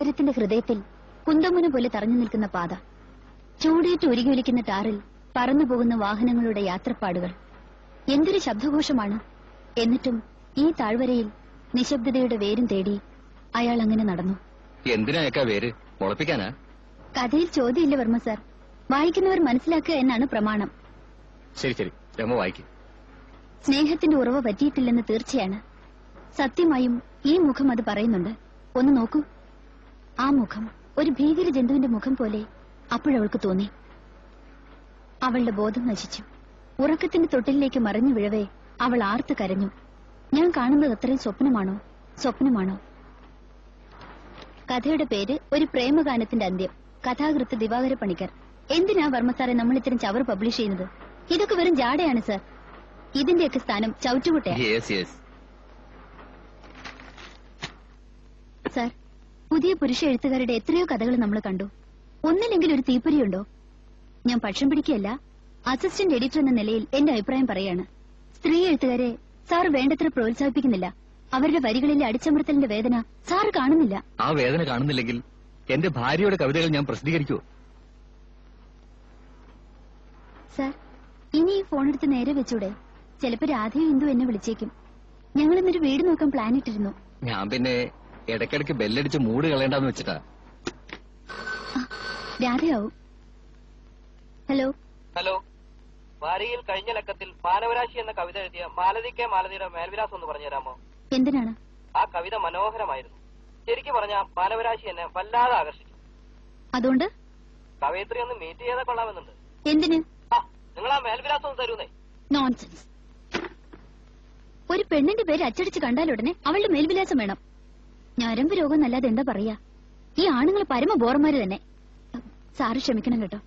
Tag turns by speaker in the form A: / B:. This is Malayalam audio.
A: നഗരത്തിന്റെ ഹൃദയത്തിൽ കുന്തമുന പോലെ തറഞ്ഞു നിൽക്കുന്ന പാത. ചൂടേറ്റ് ഉരുകിയൊലിക്കുന്ന ടാറിൽ പറന്നു പോകുന്ന വാഹനങ്ങളുടെ യാത്രപ്പാടുകൾ. എന്തൊരു ശബ്ദഘോഷമാണ്. എന്നിട്ടും ഈ താഴ്വരയിൽ നിശബ്ദതയുടെ വേരും തേടി അയാൾ അങ്ങനെ നടന്നു.
B: എന്തിനാ വേര്? മുളപ്പിക്കാനാ?
A: കഥയിൽ ചോദ്യമില്ല വർമ്മ സാർ. വായിക്കുന്നവർ മനസ്സിലാക്കുക എന്നാണ് പ്രമാണം.
B: ശരി ശരി. രമ വായിക്കും.
A: സ്നേഹത്തിന്റെ ഉറവ പറ്റിയിട്ടില്ലെന്ന് തീർച്ചയാണ്. സത്യമായും ഈ മുഖം അത് പറയുന്നുണ്ട്. ഒന്ന് നോക്കൂ. ആ മുഖം ഒരു ഭീകര ജന്തുവിന്റെ മുഖം പോലെ അപ്പോഴവൾക്ക് തോന്നി. അവളുടെ ബോധം നശിച്ചു. ഉറക്കത്തിന്റെ തൊട്ടിലേക്ക് മറിഞ്ഞു വീഴവേ അവൾ ആർത്ത് കരഞ്ഞു. ഞാൻ കാണുന്നത് അത്രയും സ്വപ്നമാണോ? സ്വപ്നമാണോ? കഥയുടെ പേര് ഒരു പ്രേമഗാനത്തിന്റെ അന്ത്യം. കഥാകൃത്ത് ദിവാകര പണിക്കർ. എന്തിനാ വർമ്മ സാറെ നമ്മൾ ഇത്തരം ചവർ പബ്ലിഷ് ചെയ്യുന്നത്? ഇതൊക്കെ വെറും ജാടയാണ് സർ. ഇതിന്റെയൊക്കെ സ്ഥാനം ചവിറ്റുകുട്ടയാണ് സാർ പുതിയ പുരുഷ എഴുത്തുകാരുടെ എത്രയോ കഥകൾ നമ്മൾ കണ്ടു. ഒന്നില്ലെങ്കിൽ ഒരു തീപ്പൊരിയുണ്ടോ? ഞാൻ പക്ഷം പിടിക്കുകയല്ല. അസിസ്റ്റന്റ് എഡിറ്റർ എന്ന നിലയിൽ എന്റെ അഭിപ്രായം പറയാണ്. സ്ത്രീ എഴുത്തുകാരെ സാർ വേണ്ടത്ര പ്രോത്സാഹിപ്പിക്കുന്നില്ല. അവരുടെ വരികളിലെ അടിച്ചമർത്തലിന്റെ വേദന സാർ കാണുന്നില്ല.
B: ആ വേദന കാണുന്നില്ലെങ്കിൽ എന്റെ ഭാര്യയുടെ കവിതകൾ ഞാൻ പ്രസിദ്ധീകരിക്കുവോ?
A: സാർ ഇനി ഈ ഫോണെടുത്ത് നേരെ വെച്ചൂടെ? ചിലപ്പോ രാധയും ഇന്ദു എന്നെ വിളിച്ചേക്കും. ഞങ്ങൾ ഇന്നൊരു വീട് നോക്കാൻ പ്ലാൻ ഇട്ടിരുന്നു.
B: ഞാൻ പിന്നെ ഇടയ്ക്കിടയ്ക്ക് ബെല്ലടിച്ച് മൂട് കളയണ്ടെന്ന് വെച്ചിട്ടാ.
A: രാധയാവും. ഹലോ?
C: ഹലോ. വാരിയിൽ കഴിഞ്ഞ ലക്കത്തിൽ മാനവരാശി എന്ന കവിത എഴുതിയ മാലതി കെ മാലതിയുടെ മേൽവിലാസം ഒന്ന് പറഞ്ഞുതരാമോ?
A: എന്തിനാണ്?
C: ആ കവിത മനോഹരമായിരുന്നു. ശരിക്കും പറഞ്ഞ മാനവരാശി എന്നെ വല്ലാതെ ആകർഷിച്ചു.
A: അതുകൊണ്ട്?
C: കവയത്രി ഒന്ന് മീറ്റ് ചെയ്താൽ കൊള്ളാമെന്നുണ്ട്.
A: എന്തിന്?
C: ആ നിങ്ങൾ ആ മേൽവിലാസം ഒന്ന് തരൂന്നേ.
A: നോൺസെൻസ് ഒരു പെണ്ണിന്റെ പേര് അച്ചടിച്ച് കണ്ടാലുടനെ അവളുടെ മേൽവിലാസം വേണം. ഞരമ്പ് രോഗം എന്നല്ലാതെ എന്താ പറയാ? ഈ ആണുങ്ങൾ പരമ ബോറന്മാര് തന്നെ. സാറ് ക്ഷമിക്കണം കേട്ടോ.